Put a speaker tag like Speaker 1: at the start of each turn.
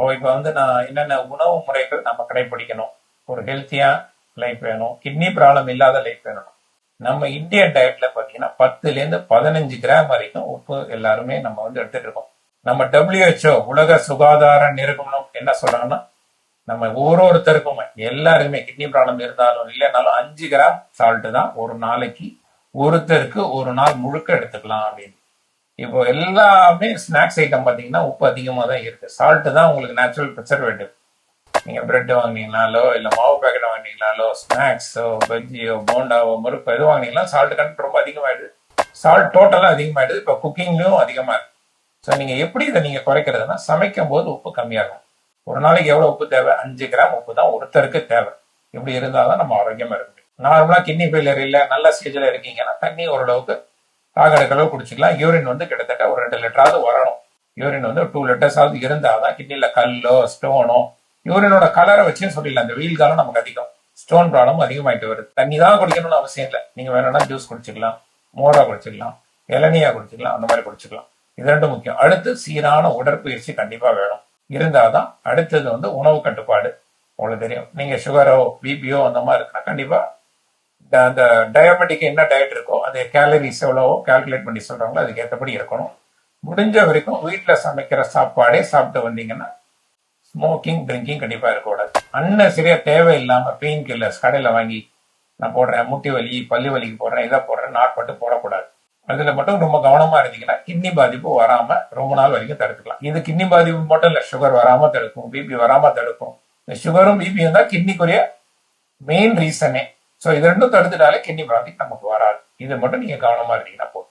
Speaker 1: ஓ இப்போ வந்து நான் என்னென்ன உணவு முறைகள் நம்ம கடைபிடிக்கணும்? ஒரு ஹெல்த்தியா லைஃப் வேணும். கிட்னி ப்ராப்ளம் இல்லாத லைஃப் வேணும். நம்ம இந்தியன் டயட்ல பாத்தீங்கன்னா பத்துல இருந்து பதினஞ்சு கிராம் வரைக்கும் உப்பு எல்லாருமே நம்ம வந்து எடுத்துட்டு இருக்கோம். நம்ம டபிள்யூஹெச்ஓ உலக சுகாதார நிறுவனம் என்ன சொல்றாங்கன்னா நம்ம ஒரு ஒருத்தருக்குமே எல்லாருமே கிட்னி ப்ராப்ளம் இருந்தாலும் இல்லைனாலும் அஞ்சு கிராம் சால்ட்டு தான் ஒரு நாளைக்கு ஒருத்தருக்கு ஒரு நாள் முழுக்க எடுத்துக்கலாம் அப்படின்னு. இப்போ எல்லாமே ஸ்நாக்ஸ் ஐட்டம் பார்த்தீங்கன்னா உப்பு அதிகமா தான் இருக்குது சால்ட்டு தான் உங்களுக்கு நேச்சுரல் ப்ரிசர்வேட்டிவ் நீங்க பிரெட் வாங்கினீங்கனாலோ இல்லை மாவு பேக்கெட் வாங்கினீங்கனாலோ ஸ்நாக்ஸோ பஜ்ஜியோ போண்டாவோ முறுக்கோ எது வாங்கினீங்களா சால்ட் கண்ட் ரொம்ப அதிகமாகிடுது சால்ட் டோட்டலாக அதிகமாகிடுது இப்போ குக்கிங்லையும் அதிகமாக இருக்குது ஸோ நீங்கள் எப்படி இதை நீங்கள் குறைக்கிறதுனா சமைக்கும் போது உப்பு கம்மியாகும். ஒரு நாளைக்கு எவ்வளோ உப்பு தேவை? அஞ்சு கிராம் உப்பு தான் ஒருத்தருக்கு தேவை. இப்படி இருந்தாதான் நம்ம ஆரோக்கியமாக இருக்க முடியும். கிட்னி ஃபெயிலியர் இல்லை நல்ல ஸ்டேஜில் இருக்கீங்கன்னா தண்ணி ஓரளவுக்கு ஆகிற அளவு குடிச்சிக்கலாம். யூரின் வந்து கிட்டத்தட்ட ஒரு ரெண்டு லிட்டராவது வரணும். யூரின் வந்து டூ லிட்டர்ஸாவது இருந்தாதான் கிட்னில கல்லோ ஸ்டோனோ யூரினோட கலரை வச்சே சொல்லிடலாம். அந்த வெயில் காலம் நமக்கு அதிகம். ஸ்டோன் ப்ராப்ளம் அதிகமாயிட்டு வருது. தண்ணி தான் குடிக்கணும்னு அவசியம் இல்லை. நீங்க வேணும்னா ஜூஸ் குடிச்சிக்கலாம். மோரா குடிச்சிக்கலாம். இளநியா குடிச்சிக்கலாம். அந்த மாதிரி குடிச்சிக்கலாம். இது ரெண்டும் முக்கியம். அடுத்து சீரான உடற்பயிற்சி கண்டிப்பா வேணும். இருந்தாதான் அடுத்தது வந்து உணவு கட்டுப்பாடு. உங்களுக்கு தெரியும். நீங்க சுகரோ பிபியோ அந்த மாதிரி இருக்குன்னா கண்டிப்பா அந்த டயபெட்டிக்கு என்ன டயட் இருக்கோ அது கேலரிஸ் எவ்வளவோ கால்குலேட் பண்ணி சொல்றாங்களோ அதுக்கு ஏற்றபடி இருக்கணும். முடிஞ்ச வரைக்கும் வீட்டில் சமைக்கிற சாப்பாடே சாப்பிட்டு வந்தீங்கன்னா ஸ்மோக்கிங் ட்ரிங்கிங் கண்டிப்பாக இருக்கக்கூடாது அன்னசரியா தேவையில்லாம பெயின் கில்லர்ஸ் கடையில வாங்கி நான் போடுறேன் முட்டி வலி பல்லு வலிக்கு போடுறேன் இதை போடுறேன் நாட்பட்டு போடக்கூடாது. அதுல மட்டும் ரொம்ப கவனமா இருந்தீங்கன்னா கிட்னி பாதிப்பு வராம ரொம்ப நாள் வரைக்கும் தடுக்கலாம் இது கிட்னி பாதிப்பு மட்டும் இல்லை சுகர் வராம தடுக்கும் பிபி வராம தடுக்கும். இந்த சுகரும் பிபியும் தான் கிட்னிக்குரிய மெயின் ரீசனே சோ இது ரெண்டும் தடுத்துட்டாலே கிட்னி பாதிப்பு நமக்கு வராது. இது மட்டும் நீங்க கவனமா இருந்தீங்கன்னா போதும்.